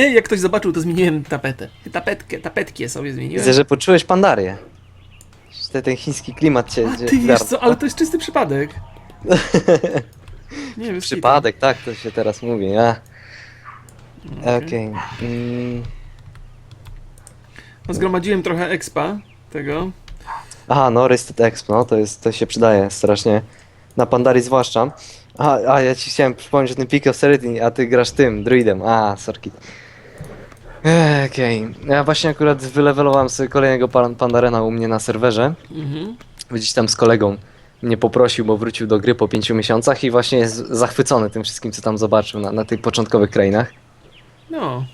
Ej, jak ktoś zobaczył, to zmieniłem tapetę. Tapetkę, tapetkę sobie zmieniłem. Widzę, że poczułeś pandarię. Ten, ten chiński klimat cię... A cię ty wiesz co, ale to jest czysty przypadek. Nie wiem, Przypadek, tak to się teraz mówi, a. Okej. Mm. No, zgromadziłem trochę expa tego. Aha, no Rysted Exp, no to jest, to się przydaje strasznie. Na Pandarii zwłaszcza. A, a ja ci chciałem przypomnieć o tym Peak of Serenity, a ty grasz tym, druidem. A, sorki. Okej. Ja właśnie akurat wylewelowałem sobie kolejnego pan- Pandarena u mnie na serwerze. Mhm. Gdzieś tam z kolegą mnie poprosił, bo wrócił do gry po pięciu miesiącach i właśnie jest zachwycony tym wszystkim, co tam zobaczył na, na tych początkowych krainach. No,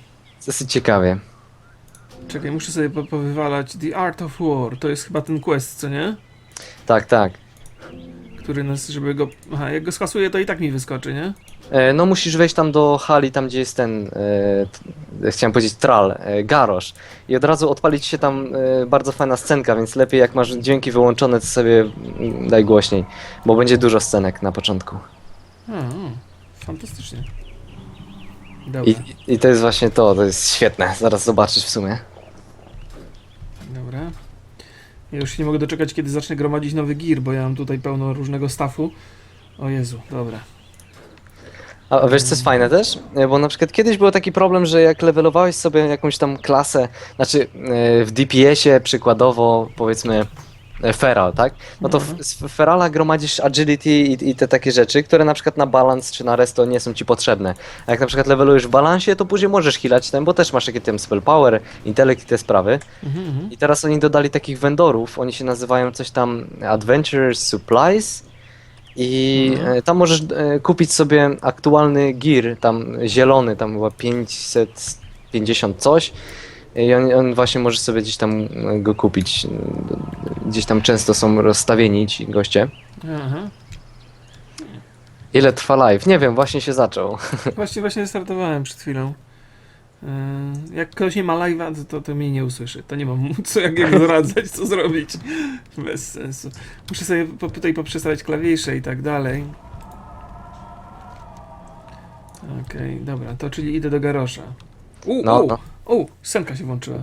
Dosyć ciekawie. czekaj, muszę sobie po powywalać The Art of War. To jest chyba ten quest, co nie? Tak, tak. Który nas, żeby go... Aha, jak go skasuję, to i tak mi wyskoczy, nie? E, No musisz wejść tam do hali, tam gdzie jest ten, e, t- chciałem powiedzieć tral, e, garosz i od razu odpalić się tam e, bardzo fajna scenka, więc lepiej jak masz dźwięki wyłączone, to sobie mm, daj głośniej, bo będzie dużo scenek na początku. A, o, fantastycznie. Dobra, I, I to jest właśnie to, to jest świetne, zaraz zobaczysz w sumie. Ja już się nie mogę doczekać, kiedy zacznę gromadzić nowy gear, bo ja mam tutaj pełno różnego staffu. O Jezu, dobra. A wiesz co jest fajne też? E, Bo na przykład kiedyś był taki problem, że jak levelowałeś sobie jakąś tam klasę, znaczy e, w DPS-ie przykładowo powiedzmy Feral, tak? No to w, Mhm. z Ferala gromadzisz agility i, i te takie rzeczy, które na przykład na balans czy na resto nie są ci potrzebne. A jak na przykład levelujesz w balansie, to później możesz healać ten, bo też masz takie tam spell power, intellect i te sprawy. Mhm, mhm. I teraz oni dodali takich vendorów, oni się nazywają coś tam Adventure Supplies i e, tam możesz e, kupić sobie aktualny gear, tam zielony, tam chyba 550 coś i on, on właśnie możesz sobie gdzieś tam e, go kupić. Gdzieś tam często są rozstawieni ci goście. Aha. Ile trwa live? Nie wiem, właśnie się zaczął. Właśnie, właśnie startowałem przed chwilą. Yy, Jak ktoś nie ma live'a, to, to, mnie nie usłyszy. To nie mam co jak jego doradzać, co zrobić. Bez sensu. Muszę sobie po, tutaj poprzestawiać klawisze i tak dalej. Okej, dobra, to czyli idę do garosza. U, No, u, no. U, scenka się włączyła.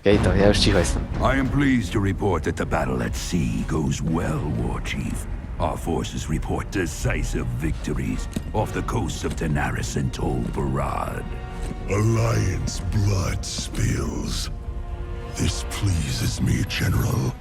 Okej, to ja już cicho jestem. I am pleased to report that the battle at sea goes well, War Chief. Our forces report decisive victories off the coasts of Daenerys and Tol Barad. Alliance blood spills. This pleases me, General.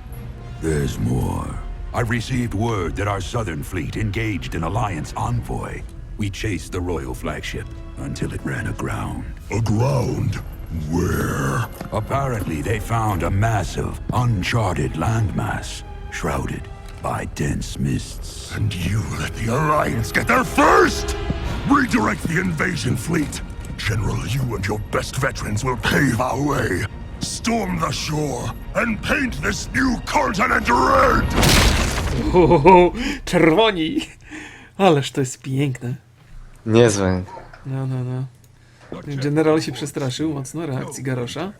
There's more. I received word that our southern fleet engaged an Alliance envoy. We chased the royal flagship until it ran aground. Aground? Where? Apparently, they found a massive, uncharted landmass, shrouded by dense mists. And you let the Alliance get there first! Redirect the invasion fleet! General, you and your best veterans will pave our way. Storm the shore and paint this new continent red! Uhuhu, czerwoni! Ależ to jest piękne. Niezłe. No, no, no. General się przestraszył mocno reakcji garosza.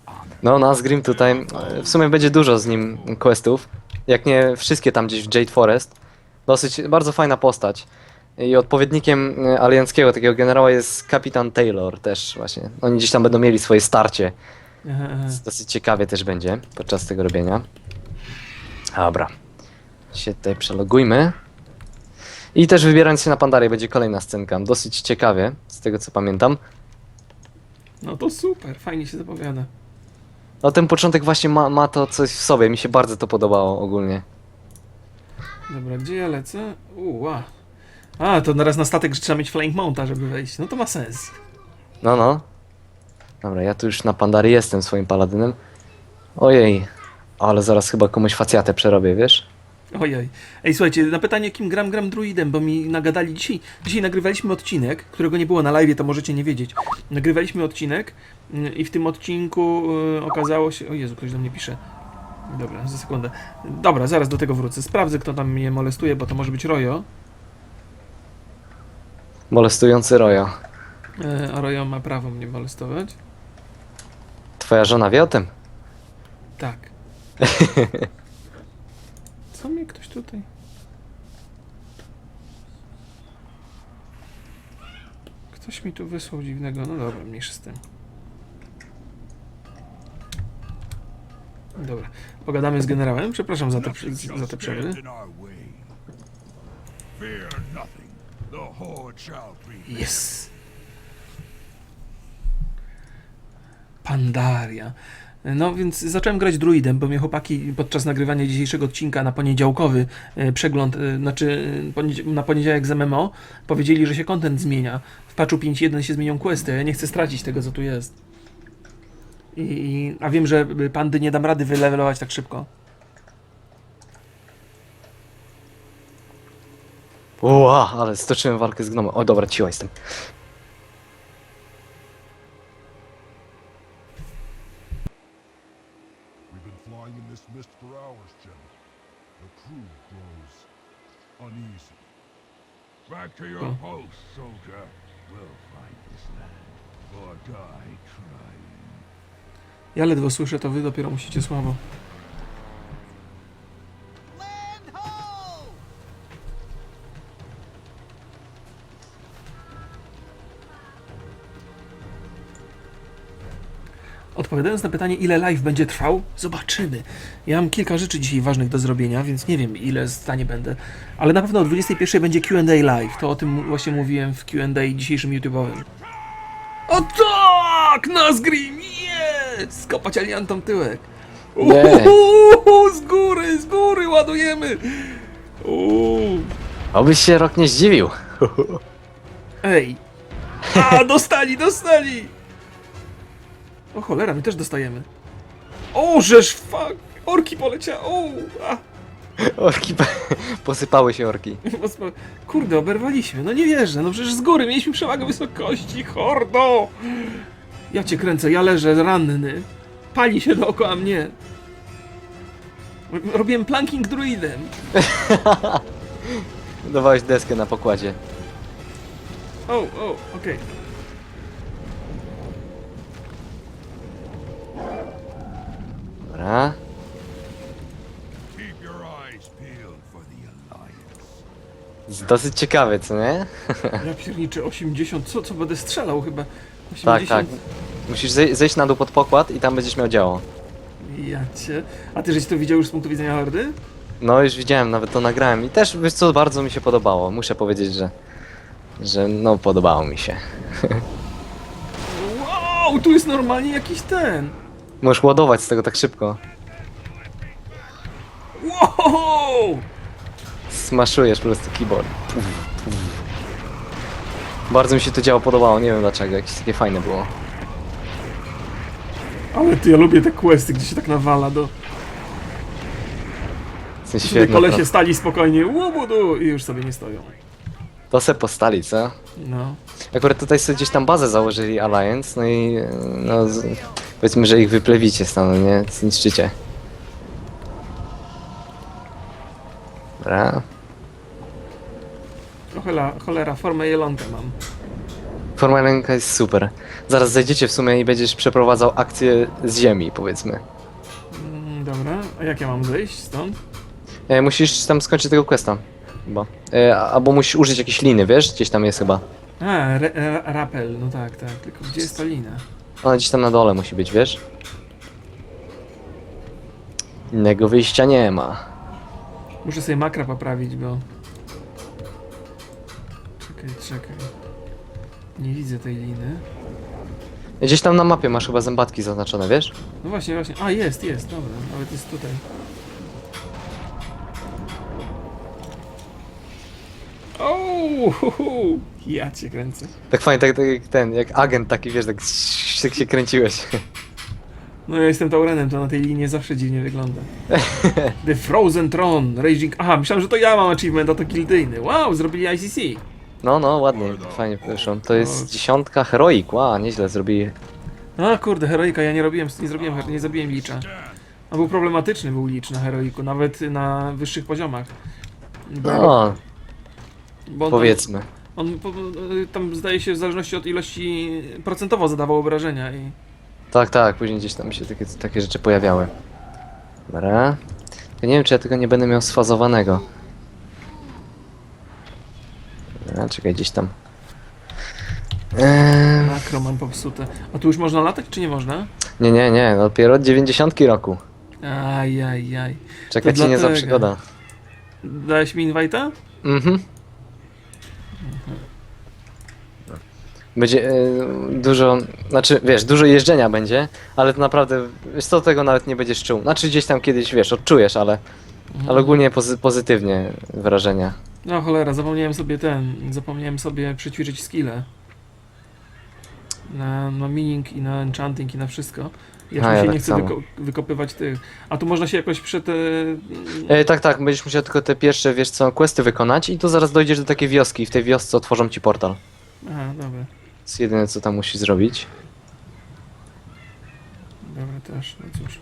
No, Nazgrim tutaj, e, w sumie będzie dużo z nim questów, jak nie wszystkie tam gdzieś w Jade Forest. Dosyć, bardzo fajna postać. I odpowiednikiem e, alianckiego takiego generała jest kapitan Taylor też właśnie. Oni gdzieś tam będą mieli swoje starcie. Aha, aha. Dosyć ciekawie też będzie podczas tego robienia. Dobra. Się tutaj przelogujmy. I też wybierając się na Pandarię będzie kolejna scenka. Dosyć ciekawie, z tego co pamiętam. No to super, fajnie się zapowiada. No ten początek właśnie ma, ma to coś w sobie, mi się bardzo to podobało ogólnie. Dobra, gdzie ja lecę? Uła. A, to naraz na statek że trzeba mieć flank mounta, żeby wejść. No to ma sens. No, no. Dobra, ja tu już na Pandarii jestem swoim paladynem. Ojej, ale zaraz chyba komuś facjatę przerobię, wiesz? Ojej. Ej, słuchajcie, na pytanie, kim gram, gram druidem, bo mi nagadali dzisiaj. Dzisiaj nagrywaliśmy odcinek, którego nie było na live, to możecie nie wiedzieć. Nagrywaliśmy odcinek mm, i w tym odcinku y, okazało się. O Jezu, ktoś do mnie pisze. Dobra, za sekundę. Dobra, zaraz do tego wrócę. Sprawdzę, kto tam mnie molestuje, bo to może być Rojo. Molestujący Rojo. E, A Rojo ma prawo mnie molestować. Twoja żona wie o tym? Tak. co mnie ktoś tutaj... Ktoś mi tu wysłał dziwnego. No dobra, mniejszy z tym. Dobra, pogadamy z generałem. Przepraszam za te, za te przerwy. Yes! Pandaria. No więc zacząłem grać druidem, bo mnie chłopaki podczas nagrywania dzisiejszego odcinka na poniedziałkowy e, przegląd, e, znaczy e, na poniedziałek z MMO, powiedzieli, że się content zmienia. W patchu 5.1 się zmienią questy, ja nie chcę stracić tego, co tu jest. I, a wiem, że pandy nie dam rady wylevelować tak szybko. Ła, ale stoczyłem walkę z gnomem. O dobra, ciła jestem. Grows uneasy. Back to your post, soldier. We'll find this land. Or die trying. Ja ledwo słyszę, to wy dopiero musicie słabo. Odpowiadając na pytanie, ile live będzie trwał, zobaczymy. Ja mam kilka rzeczy dzisiaj ważnych do zrobienia, więc nie wiem, ile w stanie będę. Ale na pewno o 21 będzie QA live. To o tym właśnie mówiłem w QA dzisiejszym YouTube'owym. O tak! Nazgrim! Jest! Skopać aliantom tyłek. Uhuhu, z góry, z góry ładujemy! Uuu. Obyś się rok nie zdziwił. Ej! A, dostali, dostali! O cholera, my też dostajemy. O, żeż fuck! Orki poleciały, o! A, Orki, po- posypały się orki. Kurde, oberwaliśmy, no nie wierzę, no przecież z góry mieliśmy przewagę wysokości, hordo! Ja cię kręcę, ja leżę ranny. Pali się dookoła mnie. Robiłem planking druidem. Dawałeś deskę na pokładzie. O, o, okej. Z- Dosyć ciekawe, co nie? Ja pierniczę 80, co, co będę strzelał chyba? 80. Tak, tak. Musisz zej- zejść na dół pod pokład i tam będziesz miał działo. Ja cię. A ty żeś to widział już z punktu widzenia hordy? No już widziałem, nawet to nagrałem i też, wiesz co, bardzo mi się podobało. Muszę powiedzieć, że, że no podobało mi się. Wow, tu jest normalnie jakiś ten. Możesz ładować z tego tak szybko. Wow! Smaszujesz po prostu keyboard. Puf, puf. Bardzo mi się to działo podobało, nie wiem dlaczego, jakieś takie fajne było. Ale ty, ja lubię te questy, gdzie się tak nawala do... W sensie świetne, kolesie to, stali spokojnie, łubudu, i już sobie nie stoją. to se postali, co? No. Akurat tutaj sobie gdzieś tam bazę założyli Alliance, no i e, no, z, powiedzmy, że ich wyplewicie stąd, nie? Zniszczycie. Dobra. O cholera, cholera, formę jelonka mam. Forma ręka jest super. Zaraz zejdziecie w sumie i będziesz przeprowadzał akcję z ziemi, powiedzmy. Mm, dobra, a jak ja mam zejść stąd? E, musisz tam skończyć tego questa. Chyba. E, a- albo musisz użyć jakiejś liny, wiesz? Gdzieś tam jest chyba. A, re, ra, rapel, no tak, tak, tylko gdzie jest ta lina? Ona gdzieś tam na dole musi być, wiesz? Innego wyjścia nie ma. Muszę sobie makra poprawić, bo... Czekaj, czekaj. Nie widzę tej liny. Gdzieś tam na mapie masz chyba zębatki zaznaczone, wiesz? No właśnie, właśnie. A, jest, jest, dobra. Nawet jest tutaj. O, hu, hu. Ja cię kręcę. Tak fajnie, tak, tak jak ten, jak agent taki, wiesz, tak, tak się kręciłeś. No ja jestem Taurenem, to na tej linii zawsze dziwnie wygląda. The Frozen Throne, Raging... Aha, myślałem, że to ja mam achievement, a to gildyjny. Wow, zrobili ICC. No, no, ładnie, fajnie wyszło. To jest dziesiątka heroik, wow, nieźle zrobili. A kurde, heroika, ja nie robiłem, nie zrobiłem, nie zrobiłem licza. On był problematyczny, był licz na heroiku, nawet na wyższych poziomach. Bo, No, bo on powiedzmy. Tam, on po- tam zdaje się w zależności od ilości procentowo zadawał obrażenia i... Tak, tak, później gdzieś tam się takie, takie rzeczy pojawiały. Dobra. Ja nie wiem, czy ja tego nie będę miał sfazowanego. Dobra, czekaj, gdzieś tam. Eee, Makro mam popsute. A tu już można latać, czy nie można? nie, nie, nie, dopiero od 90 roku. Ajajaj. Czekać To ci nie za przygoda. Dałeś mi invite'a? Mhm. Będzie e, dużo, znaczy wiesz, dużo jeżdżenia będzie, ale to naprawdę, wiesz co, tego nawet nie będziesz czuł. Znaczy gdzieś tam kiedyś, wiesz, odczujesz, ale, ale ogólnie pozy pozytywnie wrażenia. No cholera, zapomniałem sobie ten, zapomniałem sobie przećwiczyć skille. Na, na mining i na enchanting i na wszystko. Jak A, ja się tak nie samo. wyko wykopywać tych. A tu można się jakoś przed. E... E, tak, tak, będziesz musiał tylko te pierwsze, wiesz co, questy wykonać i tu zaraz dojdziesz do takiej wioski i w tej wiosce otworzą ci portal. Aha, dobra. Jest jedyne, co tam musisz zrobić. Dobra też, no cóż.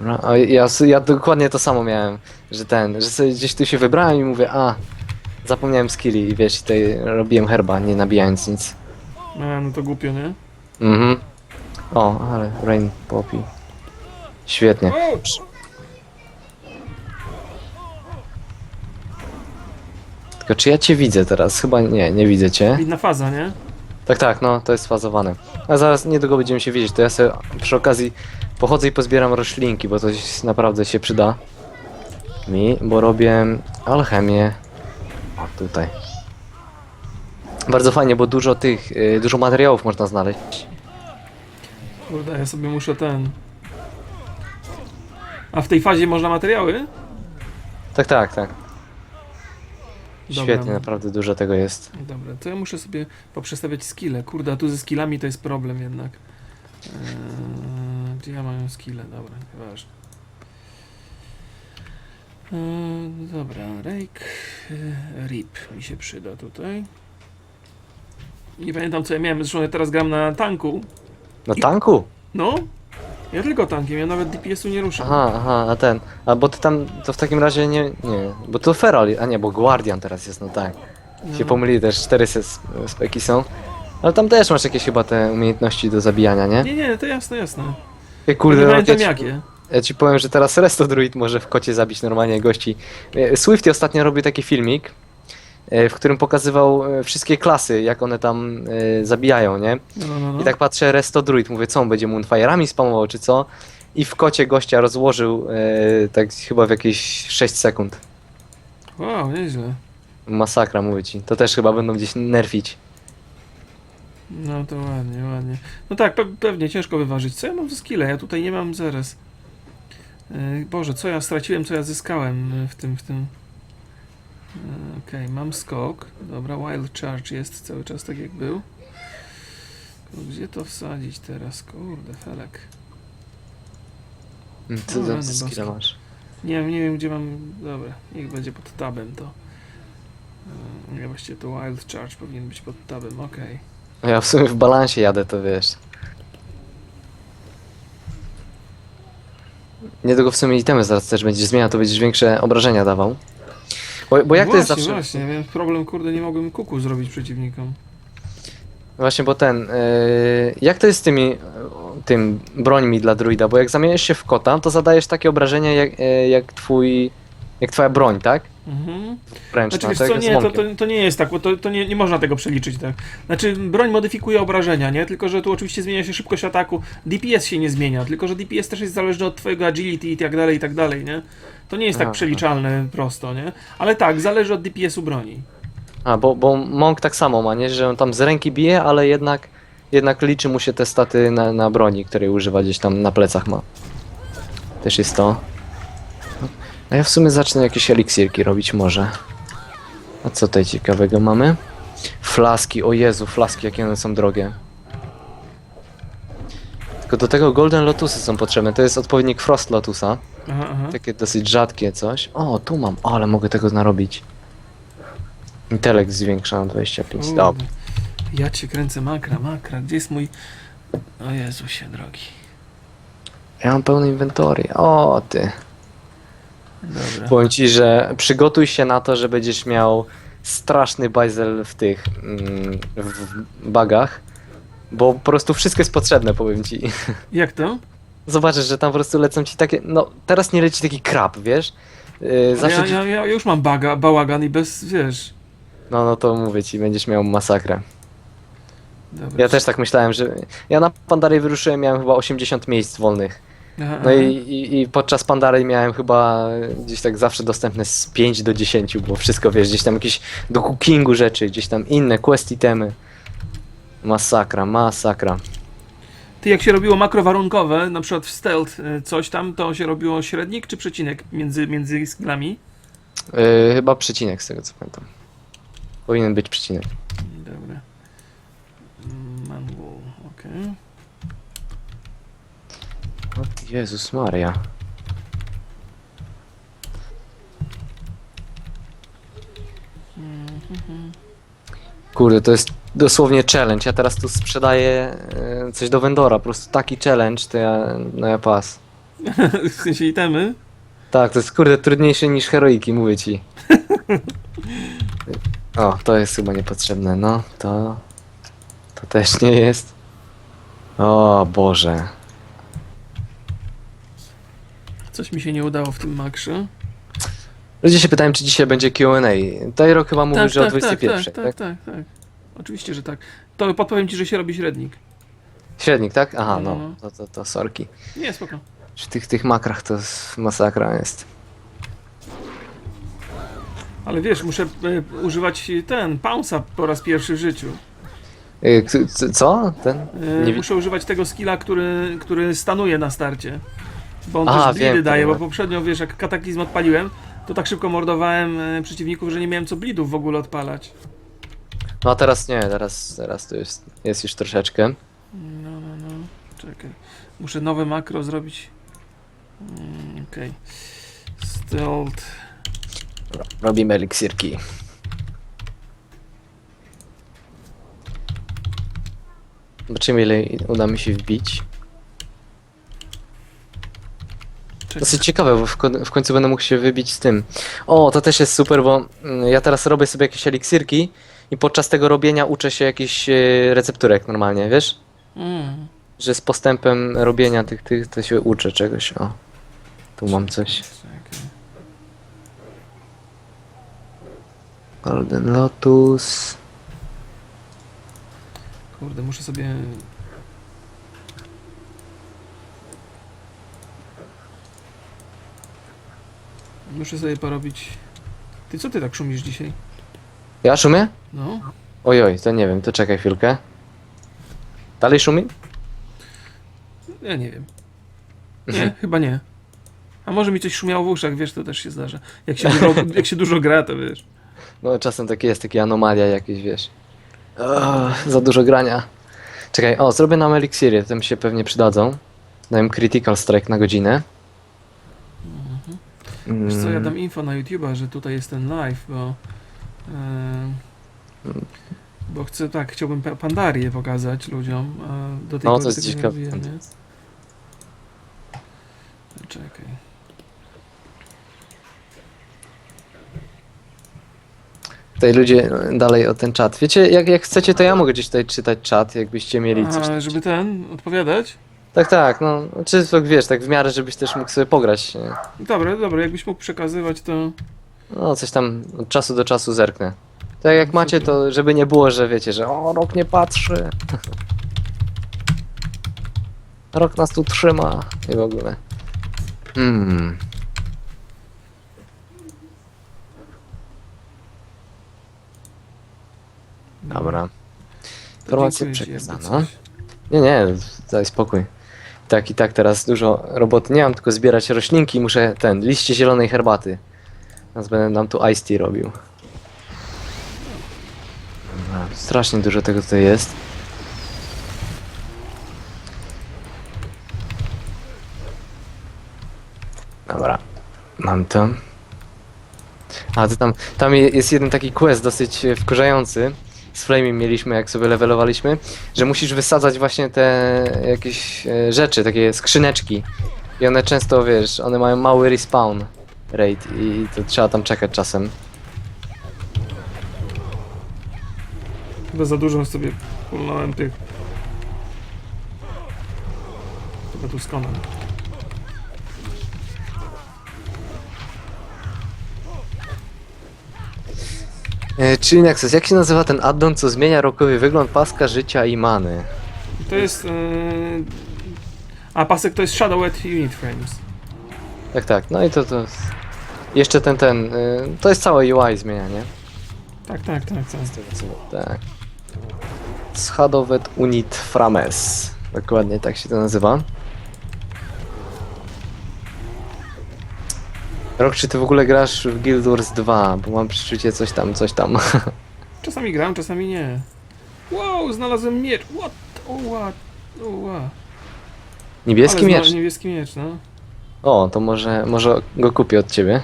No, a ja, s- ja dokładnie to samo miałem, że ten, że sobie gdzieś tu się wybrałem i mówię, a, zapomniałem skilli i wiesz, i tutaj robiłem herba, nie nabijając nic. A, no to głupio, nie? Mhm. O, ale Rain Poppy. Świetnie. Tylko czy ja cię widzę teraz? Chyba nie, nie widzę cię. Inna faza, nie? Tak, tak, no, to jest fazowane. A zaraz niedługo będziemy się widzieć, to ja sobie przy okazji pochodzę i pozbieram roślinki, bo to naprawdę się przyda. Mi, bo robię alchemię. O, tutaj. Bardzo fajnie, bo dużo tych, y, dużo materiałów można znaleźć. Kurde, ja sobie muszę ten. A w tej fazie można materiały? Tak, tak, tak. Dobra. Świetnie, naprawdę dużo tego jest. Dobra, to ja muszę sobie poprzestawiać skille. Kurde, a tu ze skillami to jest problem jednak. Eee, gdzie ja mam skille? Dobra, nieważne. Eee, dobra, rake, e, rip mi się przyda tutaj. Nie pamiętam co ja miałem, zresztą ja teraz gram na tanku. Na tanku? No, ja tylko tankiem, ja nawet DPS-u nie ruszam. Aha, aha, a ten. A bo ty tam, to w takim razie nie, nie. Bo to Feral, a nie, bo Guardian teraz jest, no tak. Się No. pomyli też, cztery ses- speki są. Ale tam też masz jakieś chyba te umiejętności do zabijania, nie? Nie, nie, to jasne, jasne. Ej, Kurde, kurde, nie no, pamiętam ja, ci, jakie. ja ci powiem, że teraz Resto Druid może w kocie zabić normalnie gości. E, Swifty ostatnio robił taki filmik, w którym pokazywał e, wszystkie klasy, jak one tam e, zabijają, nie? No, no, no. I tak patrzę, Resto Druid, mówię, co on będzie Moonfire'ami spamował, czy co? I w kocie gościa rozłożył e, tak chyba w jakieś 6 sekund. Wow, nieźle. Masakra, mówię ci. To też chyba będą gdzieś nerfić. No to ładnie, ładnie. No tak, pe pewnie ciężko wyważyć. Co ja mam za skille? Ja tutaj nie mam zaraz. Boże, co ja straciłem, co ja zyskałem w tym, w tym. Okej, mam skok. Dobra, wild charge jest cały czas tak jak był. Gdzie to wsadzić teraz? Kurde, felek. Mm, O, Co za skilla masz? Nie wiem, nie wiem gdzie mam. Dobra, niech będzie pod tabem to. Yy, Nie, właściwie to wild charge powinien być pod tabem, okej. No Ja w sumie w balansie jadę, to wiesz. Niedługo w sumie itemy zaraz też będziesz zmieniał, to będziesz większe obrażenia dawał. Bo, bo jak to jest właśnie, zawsze... Właśnie, więc problem, kurde, nie mogłem kuku zrobić przeciwnikom. Właśnie, bo ten... Yy, jak to jest z tymi... Yy, tym brońmi dla druida? Bo jak zamieniasz się w kota, to zadajesz takie obrażenia jak, yy, jak twój... Jak twoja broń, tak? Mhm. Ręczna, Znaczy, wiesz tak co, nie, to, to, to nie jest tak, bo to, to nie, nie można tego przeliczyć tak. Znaczy, broń modyfikuje obrażenia, nie? Tylko, że tu oczywiście zmienia się szybkość ataku, DPS się nie zmienia, tylko, że DPS też jest zależny od twojego agility i tak dalej, i tak dalej, nie? To nie jest tak Aha. przeliczalne prosto, nie? Ale tak, zależy od DPS-u broni. A, bo, bo Monk tak samo ma, nie? Że on tam z ręki bije, ale jednak, jednak liczy mu się te staty na, na broni, której używa gdzieś tam na plecach ma. Też jest to. A ja w sumie zacznę jakieś eliksirki robić może. A co tutaj ciekawego mamy? Flaski, o Jezu, flaski jakie one są drogie. Tylko do tego Golden Lotusy są potrzebne, to jest odpowiednik Frost Lotusa. Aha, aha. Takie dosyć rzadkie coś. O, tu mam, o, ale mogę tego narobić. Intelekt zwiększa na 25. Kurde. Dobra. Ja cię kręcę, makra, makra, gdzie jest mój... O Jezusie drogi. Ja mam pełne inwentory. O, ty. Dobra. Powiem ci, że przygotuj się na to, że będziesz miał straszny bajzel w tych mm, w bagach, bo po prostu wszystko jest potrzebne, powiem ci. Jak to? Zobaczysz, że tam po prostu lecą ci takie, no teraz nie leci taki krab, wiesz? Yy, zawsze Ja, ci, ja, ja już mam baga, bałagan i bez, wiesz... no no to mówię ci, będziesz miał masakrę. Dobra. Ja też tak myślałem, że ja na Pandarii wyruszyłem, miałem chyba 80 miejsc wolnych. No i, i, i podczas Pandary miałem chyba gdzieś tak zawsze dostępne z 5 do 10, bo wszystko wiesz, gdzieś tam jakieś do cookingu rzeczy, gdzieś tam inne quest itemy. Masakra, masakra. Ty jak się robiło makro warunkowe, na przykład w stealth y, coś tam, to się robiło średnik czy przecinek między, między skillami? Yy, chyba przecinek z tego co pamiętam. Powinien być przecinek. Dobra. Mm, Manual, okej. O Jezus Maria. Kurde, to jest dosłownie challenge. Ja teraz tu sprzedaję e, coś do vendora. Po prostu taki challenge, to ja, no ja pas. w sensie itemy? Tak, to jest kurde trudniejsze niż heroiki, mówię ci. O, to jest chyba niepotrzebne. No, to. To też nie jest. O Boże. Coś mi się nie udało w tym makrze. Ludzie się pytają, czy dzisiaj będzie QA. Tajro chyba mówił, że o 21. tak, tak, tak, tak. Oczywiście, że tak. To podpowiem ci, że się robi średnik. Średnik, tak? Aha, No, no. no. To, to, to sorki. Nie, spoko. Przy tych, tych makrach to masakra jest. Ale wiesz, muszę e, używać ten, Pounce'a po raz pierwszy w życiu. Y, Co? Ten? Nie wi- muszę używać tego skilla, który, który stanuje na starcie. Bo on A, też bleedy wiem, daje, bo poprzednio, wiesz, jak kataklizm odpaliłem, to tak szybko mordowałem e, przeciwników, że nie miałem co bleedów w ogóle odpalać. No a teraz nie, teraz, teraz to jest, jest już troszeczkę. No, no, no. Czekaj. Muszę nowe makro zrobić. Mm, Okej. Stealth. Dobra, robimy eliksirki. Zobaczymy ile uda mi się wbić. Czekaj. Dosyć ciekawe, bo w, ko- w końcu będę mógł się wybić z tym. O, to też jest super, bo mm, ja teraz robię sobie jakieś eliksirki i podczas tego robienia uczę się jakichś e, recepturek normalnie, wiesz? Mm. Że z postępem robienia tych, tych to się uczę czegoś, o. Tu mam coś. Czekaj. Golden Lotus. Kurde, muszę sobie. Muszę sobie porobić. Ty co ty tak szumisz dzisiaj? Ja szumię? No? Ojoj, to nie wiem, to czekaj chwilkę. Dalej szumi? Ja nie wiem. Mhm. Nie, chyba nie. A może mi coś szumiało w uszach, wiesz, to też się zdarza. Jak się dużo, jak się dużo gra, to wiesz. No czasem tak jest, takie anomalia jakieś, wiesz. Ugh, za dużo grania. Czekaj, o, zrobię nam eliksiry, te mi się pewnie przydadzą. Dałem critical strike na godzinę. Wiesz co, ja Mm, dam info na YouTube'a, że tutaj jest ten live, bo... e, bo chcę, tak, chciałbym pa- Pandarię pokazać ludziom, a do tej No, pory tego nie robiłem, nie? Czekaj. Tutaj ludzie e, dalej o ten czat. Wiecie, jak, jak chcecie, to ja mogę gdzieś tutaj czytać czat, jakbyście mieli coś. A, żeby ten, odpowiadać? Tak, tak, no. Czy tak wiesz, tak w miarę, żebyś też mógł sobie pograć. nie? Dobra, dobra, jakbyś mógł przekazywać, to... No, coś tam od czasu do czasu zerknę. Tak jak macie, to żeby nie było, że wiecie, że o, rok nie patrzy. Rok nas tu trzyma i w ogóle. Hmm. Dobra. To Informacja dziękuję ci, jakby przekazana. coś. Nie, nie, daj spokój. Tak i tak teraz dużo roboty nie mam, tylko zbierać roślinki muszę ten, liście zielonej herbaty. Teraz będę nam tu iced tea robił. Strasznie dużo tego tutaj jest. Dobra, mam to. A, to tam, tam je- jest jeden taki quest dosyć wkurzający. Z Flaming mieliśmy, jak sobie levelowaliśmy, że musisz wysadzać właśnie te jakieś e, rzeczy, takie skrzyneczki. I one często, wiesz, one mają mały respawn rate i to trzeba tam czekać czasem. Chyba za dużo sobie pulnąłem tych... Chyba tu skonam. E, czyli Nexus, jak się nazywa ten addon, co zmienia rokowy wygląd paska życia i many? To jest... Yy... A pasek to jest Shadowed Unit Frames. Tak, tak, no i to to... Jeszcze ten, ten, y, to jest całe UI zmienia, nie? Tak, tak, tak, tak. Z tego co... Tak. Schadowet Unit Frames. Dokładnie tak się to nazywa. Rok, czy ty w ogóle grasz w Guild Wars 2? Bo mam przeczucie coś tam, coś tam. Czasami gram, czasami nie. Wow, znalazłem miecz. What? O, what? O, wow. Niebieski Ale miecz. Niebieski miecz, no. O, to może, może go kupię od ciebie.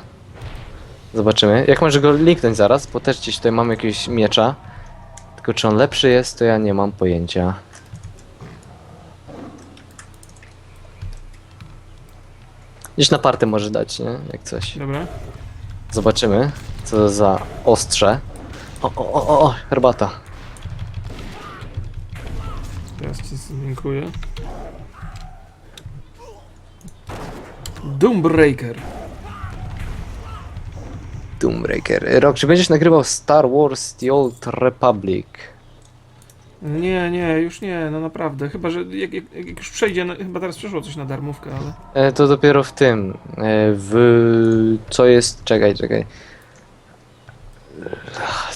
Zobaczymy. Jak możesz go linknąć zaraz, bo też gdzieś tutaj mam jakiegoś miecza. Tylko czy on lepszy jest, to ja nie mam pojęcia. Gdzieś na partę może dać, nie? Jak coś. Dobra. Zobaczymy, co to za ostrze. O, o, o, o, o herbata. Teraz ci dziękuję. Doombreaker. Doombreaker. Rok, czy będziesz nagrywał Star Wars The Old Republic? Nie, nie, już nie, no naprawdę. Chyba, że jak, jak, jak już przejdzie, no, chyba teraz przeszło coś na darmówkę, ale... E, to dopiero w tym. E, w. Co jest. Czekaj, czekaj.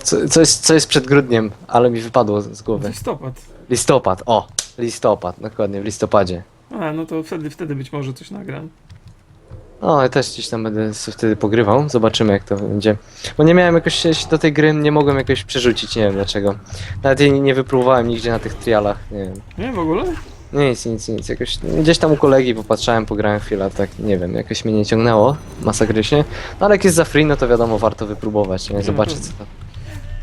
Co, co, jest, co jest przed grudniem, ale mi wypadło z z głowy. Listopad. Listopad, o! Listopad, dokładnie, w listopadzie. A, no to wtedy, wtedy być może coś nagram. No, ja też gdzieś tam będę sobie wtedy pogrywał. Zobaczymy, jak to będzie. Bo nie miałem jakoś się do tej gry, nie mogłem jakoś przerzucić, nie wiem dlaczego. Nawet jej nie wypróbowałem nigdzie na tych trialach, nie wiem. Nie, w ogóle? Nic, nic, nic. Jakoś gdzieś tam u kolegi popatrzałem, pograłem chwilę, tak nie wiem, jakoś mnie nie ciągnęło masakrycznie. No ale jak jest za free, no to wiadomo, warto wypróbować, nie? Zobaczyć co to.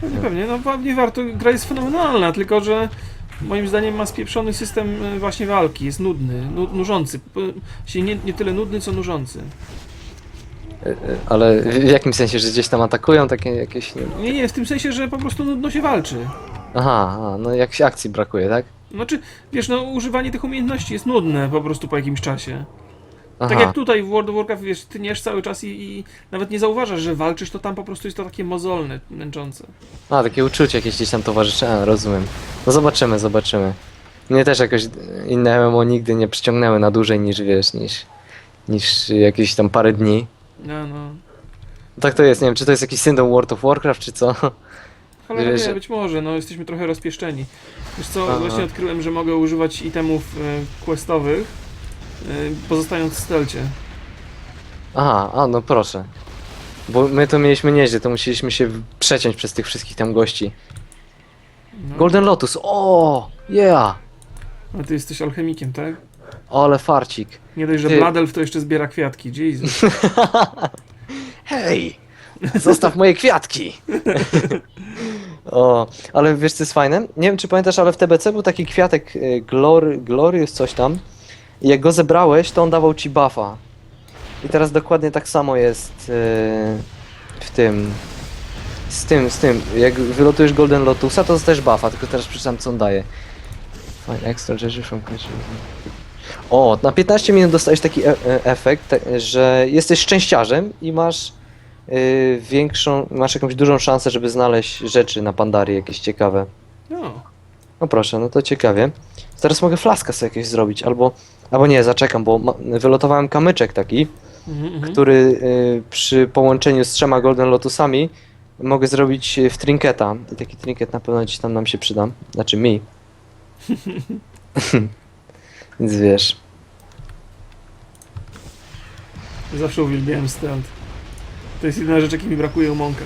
Pewnie, pewnie. No pewnie warto. Gra jest fenomenalna, tylko że moim zdaniem ma spieprzony system e, właśnie walki. Jest nudny, nu, nużący. Właściwie nie, nie tyle nudny, co nużący. E, e, Ale w jakim sensie, że gdzieś tam atakują takie jakieś. Nie... Nie, nie, w tym sensie, że po prostu nudno się walczy. Aha, aha, no jakiejś akcji brakuje, tak? Znaczy, wiesz, no używanie tych umiejętności jest nudne po prostu po jakimś czasie. Aha. Tak jak tutaj w World of Warcraft, wiesz, tniesz cały czas i, i nawet nie zauważasz, że walczysz, to tam po prostu jest to takie mozolne, męczące. A, takie uczucie jakieś gdzieś tam towarzyszy, a, rozumiem. No zobaczymy, zobaczymy. Mnie też jakoś inne MMO nigdy nie przyciągnęły na dłużej niż, wiesz, niż, niż jakieś tam parę dni. No, no. Tak to jest, nie wiem, czy to jest jakiś syndrom World of Warcraft, czy co? Cholera Wiesz, wie, być może, no jesteśmy trochę rozpieszczeni. Wiesz co, Aha. właśnie odkryłem, że mogę używać itemów e, questowych, pozostając w stelcie. Aha, a no proszę. Bo my to mieliśmy nieźle, to musieliśmy się przeciąć przez tych wszystkich tam gości. No. Golden Lotus, o, yeah! A ty jesteś alchemikiem, tak? Ale farcik. Nie dość, że Ty- Bladelf to jeszcze zbiera kwiatki, Jesus. Hej! Zostaw moje kwiatki! o, ale wiesz co jest fajne? Nie wiem czy pamiętasz, ale w TBC był taki kwiatek y, Glory, Glorious coś tam. I jak go zebrałeś, to on dawał ci buffa. I teraz dokładnie tak samo jest y, w tym. Z tym, z tym. Jak wylotujesz Golden Lotusa, to dostajesz buffa, tylko teraz przeczytam co on daje. Fine, extra treasure from creature. O, na 15 minut dostajesz taki e e efekt, te- że jesteś szczęściarzem i masz y, większą, masz jakąś dużą szansę, żeby znaleźć rzeczy na Pandarii jakieś ciekawe. No. No proszę, no to ciekawie. Teraz mogę flaska sobie jakieś zrobić, albo, albo nie, zaczekam, bo ma, wylotowałem kamyczek taki, Mhm, mhm. który y, przy połączeniu z trzema Golden Lotusami mogę zrobić y, w trinketa. I taki trinket na pewno gdzieś tam nam się przyda. Znaczy mi. Więc wiesz. Zawsze uwielbiałem stealth. To jest jedyna rzecz, jakiej mi brakuje u Monka.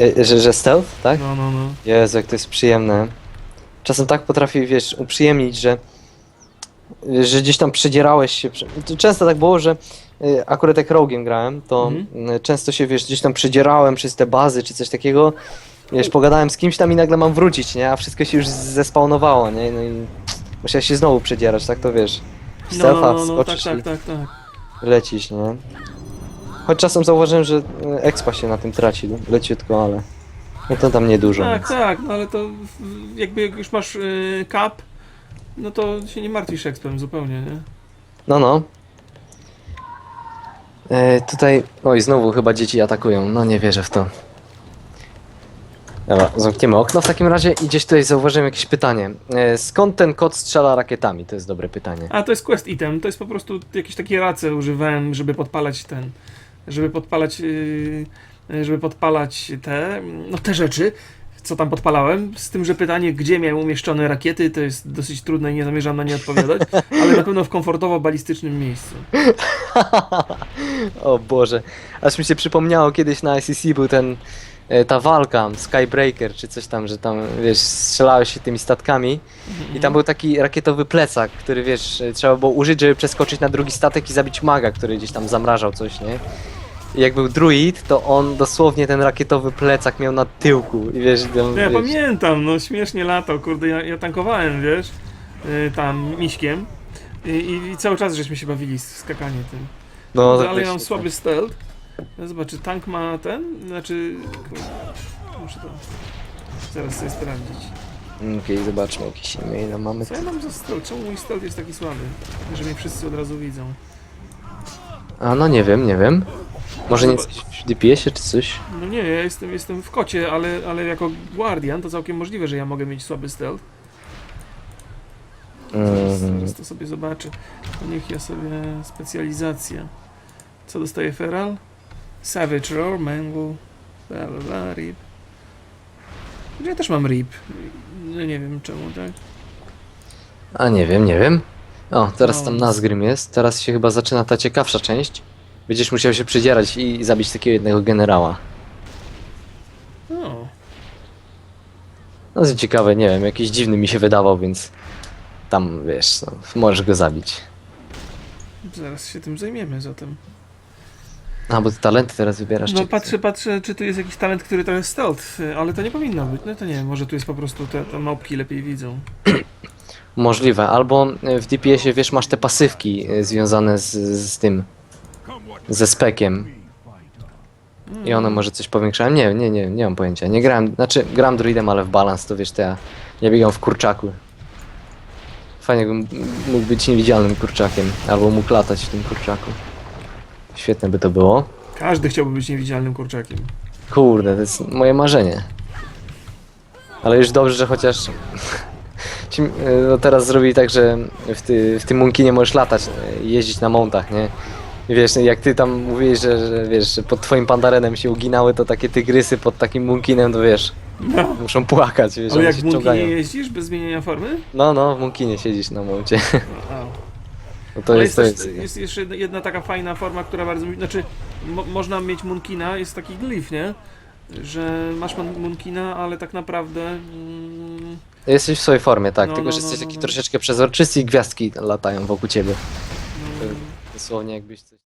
Y, że, że stealth, tak? No, no, no. Jezu, jak to jest przyjemne. Czasem tak potrafi, wiesz, uprzyjemnić, że, że gdzieś tam przedzierałeś się. Często tak było, że y, akurat jak Rogiem grałem, to Mhm. y, często się, wiesz, gdzieś tam przedzierałem przez te bazy czy coś takiego. Wiesz, pogadałem z kimś tam i nagle mam wrócić, nie? A wszystko się już zespawnowało, nie? No i musiałeś się znowu przedzierać, tak to wiesz. W No, stealtha no, no, no tak, skoczysz tak, i tak, tak. lecisz, nie? Choć czasem zauważyłem, że y, expa się na tym traci leciutko, ale no to tam niedużo. Tak, więc- tak, no ale to jakby jak już masz y, cap, no to się nie martwisz expem zupełnie, nie? No, no. E, tutaj. Oj, znowu chyba dzieci atakują. No nie wierzę w to. Dobra, zamkniemy okno w takim razie i gdzieś tutaj zauważyłem jakieś pytanie. E, skąd ten kot strzela rakietami? To jest dobre pytanie. A to jest quest item, to jest po prostu jakieś takie race używałem, żeby podpalać ten, żeby podpalać, yy, żeby podpalać te, no te rzeczy, co tam podpalałem, z tym, że pytanie, gdzie miałem umieszczone rakiety, to jest dosyć trudne i nie zamierzam na nie odpowiadać, ale na pewno w komfortowo balistycznym miejscu. o Boże, aż mi się przypomniało kiedyś na ICC był ten, e, ta walka, Skybreaker czy coś tam, że tam, wiesz, strzelałeś się tymi statkami i tam był taki rakietowy plecak, który, wiesz, e, trzeba było użyć, żeby przeskoczyć na drugi statek i zabić maga, który gdzieś tam zamrażał coś, nie? Jak był druid, to on dosłownie ten rakietowy plecak miał na tyłku i wiesz, tam, ja wiesz pamiętam, no śmiesznie latał, kurde, ja, ja tankowałem, wiesz, yy, tam miśkiem i, i, i cały czas żeśmy się bawili z skakanie tym. no, tak ale ja wiesz, mam słaby stealth. Zobacz, czy tank ma ten? Znaczy. kurde, Muszę to. Zaraz sobie sprawdzić. Mm, Okej, zobaczmy jakieś e-maile mamy. Co ja mam za stealth? Czemu mój stealth jest taki słaby? Że mnie wszyscy od razu widzą. A no nie wiem, nie wiem. Może nie coś w DPS-ie czy coś? No nie, ja jestem, jestem w kocie, ale, ale jako guardian to całkiem możliwe, że ja mogę mieć słaby stealth. Zaraz, Mm, zaraz to sobie zobaczę. To niech ja sobie specjalizacja. Co dostaje Feral? Savage Roar, Mangle, bla bla bla, Rip. Ja też mam Rip. No nie wiem czemu, tak? a nie wiem, nie wiem. O, teraz No. tam Nazgrym jest. Teraz się chyba zaczyna ta ciekawsza część. Będziesz musiał się przydzierać i zabić takiego jednego generała. No, No co ciekawe, nie wiem, jakiś dziwny mi się wydawał, więc tam wiesz, no, możesz go zabić. zaraz się tym zajmiemy zatem. A, bo ty talenty teraz wybierasz. No czy- patrzę, patrzę, czy tu jest jakiś talent, który to jest stealth, ale to nie powinno być. No to nie, może tu jest po prostu te, te małpki lepiej widzą. Możliwe, albo e, w DPS-ie wiesz, masz te pasywki e, związane z, z tym, ze spekiem. I one może coś powiększają? Nie, nie, nie, nie mam pojęcia. Nie grałem, znaczy gram druidem, ale w balans to wiesz, to ja nie biegam w kurczaku. Fajnie bym mógł być niewidzialnym kurczakiem, albo mógł latać w tym kurczaku. Świetne by to było. Każdy chciałby być niewidzialnym kurczakiem. Kurde, to jest moje marzenie. Ale już dobrze, że chociaż... ci- No teraz zrobili tak, że w, ty, w tym Munkinie możesz latać, e, jeździć na montach, nie? Wiesz, jak ty tam mówiłeś, że, że wiesz, że pod twoim pandarenem się uginały, to takie tygrysy pod takim Munkinem, to wiesz, muszą płakać, wiesz, Ale one jak się w Munkinie jeździsz bez zmienienia formy? No, no, w Munkinie siedzisz na moncie. A. No to Ale jest, to jest, jest... też, jest jeszcze jedna- jedna taka fajna forma, która bardzo mi... Znaczy, mo, można mieć Munkina, jest taki glif, nie? Że masz mun- Munkina, ale tak naprawdę... Mm, Jesteś w swojej formie, tak, No, tylko no, że no, jesteś no, taki no. troszeczkę przezroczysty i gwiazdki latają wokół ciebie. no, Dosłownie jakbyś coś...